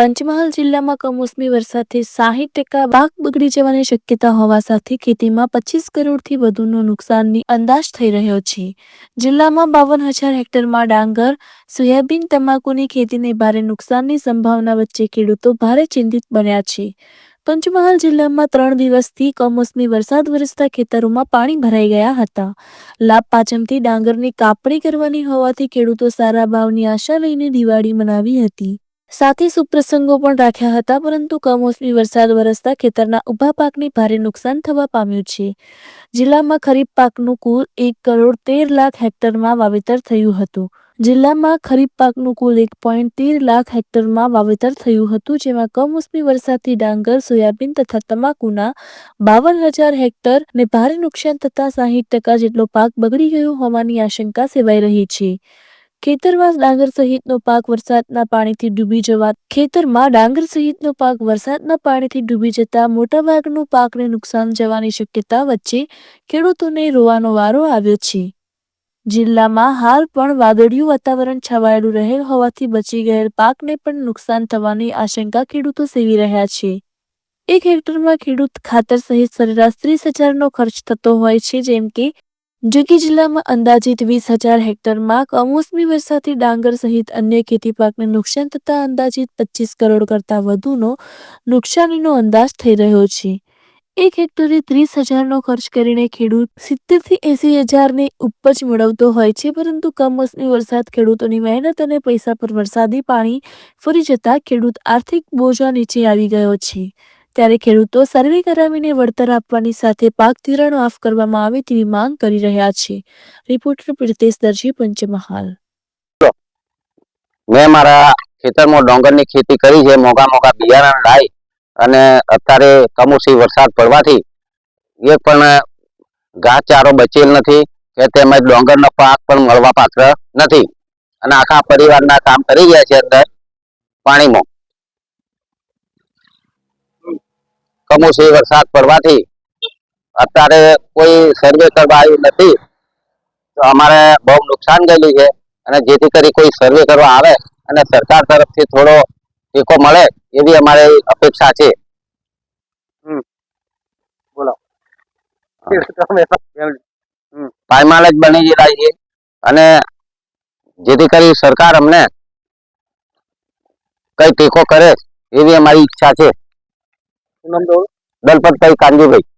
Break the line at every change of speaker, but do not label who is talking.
પંચમહાલ જિલ્લામાં કમોસમી વરસાદથી સાહીઠ ટકા પાક બગડી જવાની શક્યતા હોવા સાથે ખેતીમાં પચીસ કરોડથી વધુનું નુકસાનની અંદાજ થઈ રહ્યો છે. જિલ્લામાં બાવન હજાર હેક્ટરમાં ડાંગર, સોયાબીન, તમાકુની ખેતીને ભારે નુકસાનની સંભાવના વચ્ચે ખેડૂતો ભારે ચિંતિત બન્યા છે. પંચમહાલ જિલ્લામાં ત્રણ દિવસથી કમોસમી વરસાદ વરસતા ખેતરોમાં પાણી ભરાઈ ગયા હતા. લાભ પાંચમથી ડાંગરની કાપણી કરવાની હોવાથી ખેડૂતો સારા ભાવની આશા લઈને દિવાળી મનાવી હતી. સાથે સુપ્રસંગો પણ રાખ્યા હતા, પરંતુ કમોસમી વરસાદ વરસતા ખેતરના ઊભા પાકને ભારે નુકસાન થવા પામ્યું છે. જિલ્લામાં ખરીફ પાકનું કુલ એક કરોડ તેર લાખ હેક્ટરમાં વાવેતર થયું હતું. જિલ્લામાં ખરીફ પાકનું કુલ એક પોઈન્ટ તેર લાખ હેક્ટરમાં વાવેતર થયું હતું, જેમાં કમોસમી વરસાદથી ડાંગર, સોયાબીન તથા તમાકુના બાવન હજાર હેક્ટર ને ભારે નુકસાન થતા સાહીઠ ટકા જેટલો પાક બગડી ગયો હોવાની આશંકા સેવાઈ રહી છે. ખેતરમાં ડાંગર સહિતનો પાક વરસાદના પાણીથી ડૂબી જવા ખેતરમાં ડાંગર સહિતનો પાક વરસાદના પાણીથી ડૂબી જતા મોટાભાગનું પાકને નુકસાન જવાની શક્યતા વચ્ચે ખેડૂતોને રોવાનો વારો આવ્યો છે. જિલ્લામાં હાલ પણ વાદળિયું વાતાવરણ છવાયેલું રહેલ હોવાથી બચી ગયેલ પાકને પણ નુકસાન થવાની આશંકા ખેડૂતો સેવી રહ્યા છે. એક હેક્ટરમાં ખેડૂત ખાતર સહિત સરેરાશ ત્રીસ હજારનો ખર્ચ થતો હોય છે, જેમ કે જો જિલ્લામાં અંદાજિત વીસ હજાર હેક્ટરમાં કમોસમી વરસાદથી ડાંગર સહિત અન્ય ખેતી પાકને નુકસાન થતા અંદાજિત પચીસ કરોડ કરતાં વધુનો નુકસાનીનો અંદાજ થઈ રહ્યો છે. એક હેક્ટરે ત્રીસ હજારનો ખર્ચ કરીને ખેડૂત સિત્તેરથી એંસી હજારની ઉપજ મેળવતો હોય છે, પરંતુ કમોસમી વરસાદ ખેડૂતોની મહેનત અને પૈસા પર વરસાદી પાણી ફરી જતા ખેડૂત આર્થિક બોજા નીચે આવી ગયો છે. ત્યારે ખેડૂતો સર્વે કરાવીને વળતર આપવાની સાથે પાક ધિરાણ માફ કરવામાં આવે તેવી માંગ કરી રહ્યા છે. રિપોર્ટર પ્રિતેશ દરજી, પંચમહાલ.
મેં મારા ખેતરમાં ડોંગરની ખેતી કરી છે મોગા મોગા બિયારણ લાવી અને અત્યારે કમોસમી વરસાદ પડવાથી એક પણ ઘાસચારો બચેલ નથી કે તેમજ ડોંગરનો પાક પણ મળવા પાત્ર નથી. અને આખા પરિવારના કામ કરી ગયા છે અંદર પાણીમાં. કમોસમી વરસાદ પડવાથી અત્યારે કોઈ સર્વે કરવા આવ્યું નથી. તો અમારે બહુ નુકસાન ગયેલું છે અને જેથી કરી કોઈ સર્વે કરવા આવે અને સરકાર તરફથી થોડો ટેકો મળે એવી અમારે અપેક્ષા છે. પાયમાલ જ બની ગયેલા છે અને જેથી કરી સરકાર અમને કઈ ટેકો કરે એવી અમારી ઈચ્છા છે. पूनम दलपतताई कांजीबाई